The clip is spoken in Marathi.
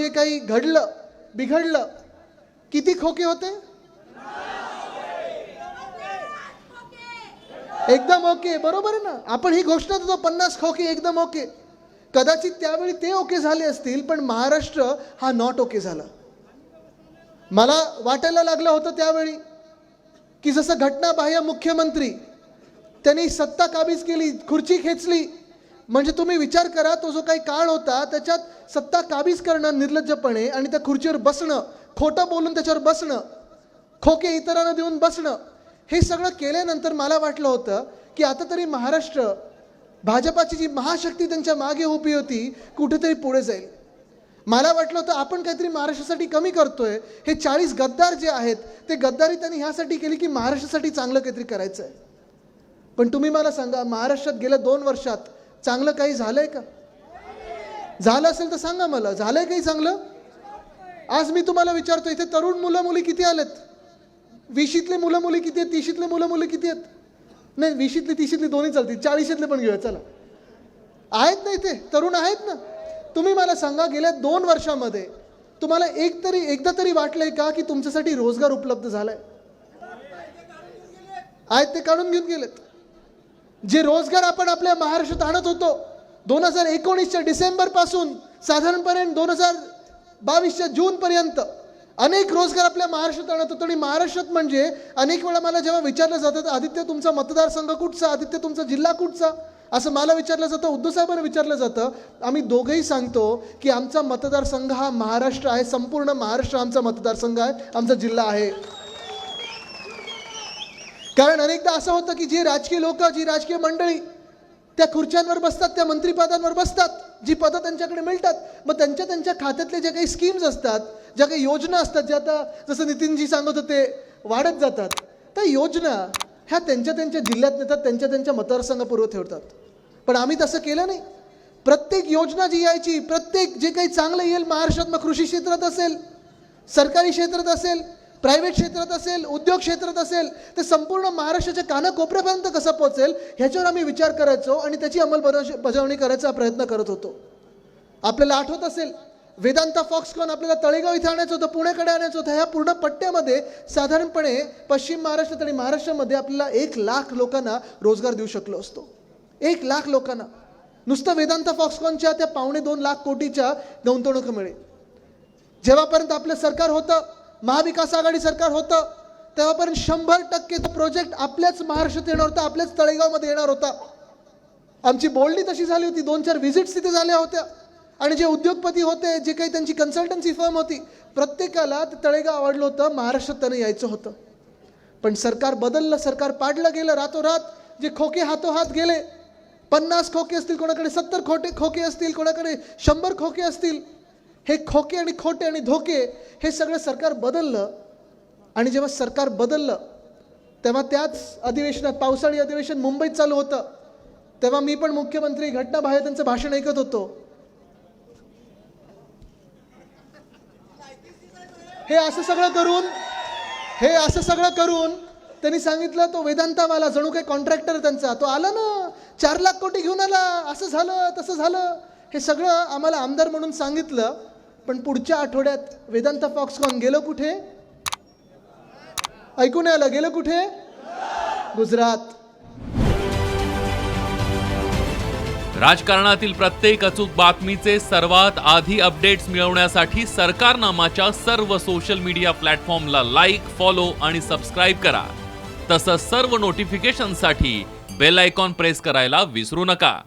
जे काही घडलं बिघडलं किती खोके होते? एकदम ओके बरोबर आहे ना? आपण ही घोषणा देतो पन्नास खोके एकदम ओके. कदाचित त्यावेळी ते ओके झाले असतील पण महाराष्ट्र हा नॉट ओके झाला. मला वाटायला लागलं होतं त्यावेळी की जसं घटनाबाह्य मुख्यमंत्री त्यांनी सत्ता काबीज केली खुर्ची खेचली म्हणजे तुम्ही विचार करा तो जो काही काळ होता त्याच्यात सत्ता काबीज करणं निर्लज्जपणे आणि त्या खुर्चीवर बसणं खोटं बोलून त्याच्यावर बसणं खोके इतरांना देऊन बसणं हे सगळं केल्यानंतर मला वाटलं होतं की आता तरी महाराष्ट्र भाजपाची जी महाशक्ती त्यांच्या मागे उभी होती कुठेतरी पुढे जाईल. मला वाटलं होतं आपण काहीतरी महाराष्ट्रासाठी कमी करतोय हे चाळीस गद्दार जे आहेत ते गद्दारी त्यांनी ह्यासाठी केली की महाराष्ट्रासाठी चांगलं काहीतरी करायचं आहे पण तुम्ही मला सांगा महाराष्ट्रात गेल्या दोन वर्षात चांगलं काही झालं आहे का? झालं असेल तर सांगा मला. झालंय काही चांगलं? आज मी तुम्हाला विचारतो इथे तरुण मुलं मुली किती आलेत? विशीतले मुलं मुली किती आहेत? तीशीतले मुलं मुली किती आहेत? नाही विशीतली तिशीतली दोन्ही चालतील. चाळीशीतले पण घेऊया चला. आहेत ना इथे? तरुण आहेत ना? तुम्ही मला सांगा गेल्या दोन वर्षामध्ये तुम्हाला एक तरी एकदा तरी वाटलंय का की तुमच्यासाठी रोजगार उपलब्ध झालाय? आहेत ते काढून घेऊन गेलेत. जे रोजगार आपण आपल्या महाराष्ट्रात आणत होतो दोन हजार एकोणीसच्या डिसेंबरपासून साधारणपणे दोन हजार बावीसच्या जूनपर्यंत अनेक रोजगार आपल्या महाराष्ट्रात आणत होतो आणि महाराष्ट्रात म्हणजे अनेक वेळा मला जेव्हा विचारलं जातं आदित्य तुमचा मतदारसंघ कुठचा? आदित्य तुमचा जिल्हा कुठचा? असं मला विचारलं जातं उद्धव साहेबांना विचारलं जातं. आम्ही दोघंही सांगतो की आमचा मतदारसंघ हा महाराष्ट्र आहे संपूर्ण महाराष्ट्र आमचा मतदारसंघ आहे आमचा जिल्हा आहे. कारण अनेकदा असं होतं की जी राजकीय लोक जी राजकीय मंडळी त्या खुर्च्यांवर बसतात त्या मंत्रिपदांवर बसतात जी पदं त्यांच्याकडे मिळतात. मग त्यांच्या त्यांच्या खात्यातले ज्या काही स्कीम्स असतात ज्या काही योजना असतात ज्या आता जसं नितीनजी सांगत होते वाढत जातात. त्या योजना ह्या त्यांच्या त्यांच्या जिल्ह्यात नेतात त्यांच्या त्यांच्या मतदारसंघापूर्व ठेवतात. पण आम्ही तसं केलं नाही. प्रत्येक योजना जी यायची प्रत्येक जे काही चांगलं येईल महाराष्ट्रात मग कृषी क्षेत्रात असेल सरकारी क्षेत्रात असेल प्रायव्हेट क्षेत्रात असेल उद्योग क्षेत्रात असेल ते संपूर्ण महाराष्ट्राच्या कानाकोपऱ्यापर्यंत कसं पोहोचेल ह्याच्यावर आम्ही विचार करायचो आणि त्याची अंमलबजावणी बजावणी करायचा प्रयत्न करत होतो. आपल्याला आठवत असेल वेदांता फॉक्सकॉन आपल्याला तळेगाव इथे आणायचं होतं पुण्याकडे आणायचं होतं ह्या पूर्ण पट्ट्यामध्ये साधारणपणे पश्चिम महाराष्ट्रात आणि महाराष्ट्रामध्ये आपल्याला एक लाख लोकांना रोजगार देऊ शकलो असतो. एक लाख लोकांना. नुसतं वेदांता फॉक्सकॉनच्या त्या पावणे दोन लाख कोटीच्या गुंतवणुकीमुळे जेव्हापर्यंत आपलं सरकार होतं महाविकास आघाडी सरकार होतं तेव्हापर्यंत शंभर टक्के तो प्रोजेक्ट आपल्याच महाराष्ट्रात येणार होता आपल्याच तळेगावमध्ये येणार होता. आमची बोलणी तशी झाली होती दोन चार व्हिजिट्स तिथे झाल्या होत्या. आणि जे उद्योगपती होते जे काही त्यांची कन्सल्टन्सी फर्म होती प्रत्येकाला ते तळेगाव आवडलं होतं महाराष्ट्रात त्यांना यायचं होतं. पण सरकार बदललं सरकार पाडलं गेलं रातोरात जे खोके हातोहात गेले पन्नास खोके असतील कोणाकडे सत्तर खोटे खोके असतील कोणाकडे शंभर खोके असतील हे खोके आणि खोटे आणि धोके हे सगळं सरकार बदललं. आणि जेव्हा सरकार बदललं तेव्हा त्याच अधिवेशनात पावसाळी अधिवेशन मुंबईत चालू होतं. तेव्हा मी पण मुख्यमंत्री घटनाबाहेर त्यांचं भाषण ऐकत होतो. हे असं सगळं करून हे असं सगळं करून त्यांनी सांगितलं तो वेदांतावाला जणू काही कॉन्ट्रॅक्टर त्यांचा तो आला ना चार लाख कोटी घेऊन आला असं झालं तसं झालं. हे सगळं आम्हाला आमदार म्हणून सांगितलं. पण पुढच्या आठवड्यात वेदांत फॉक्सकॉन गेलो कुठे? ऐकून आलं गेलं कुठे? गुजरात. राजकारणातील प्रत्येक अचूक बातमीचे सर्वात आधी अपडेट्स मिळवण्यासाठी सरकारनामाच्या सर्व सोशल मीडिया प्लॅटफॉर्मला लाईक फॉलो आणि सबस्क्राईब करा. तसंच सर्व नोटिफिकेशनसाठी बेल आयकॉन प्रेस करायला विसरू नका.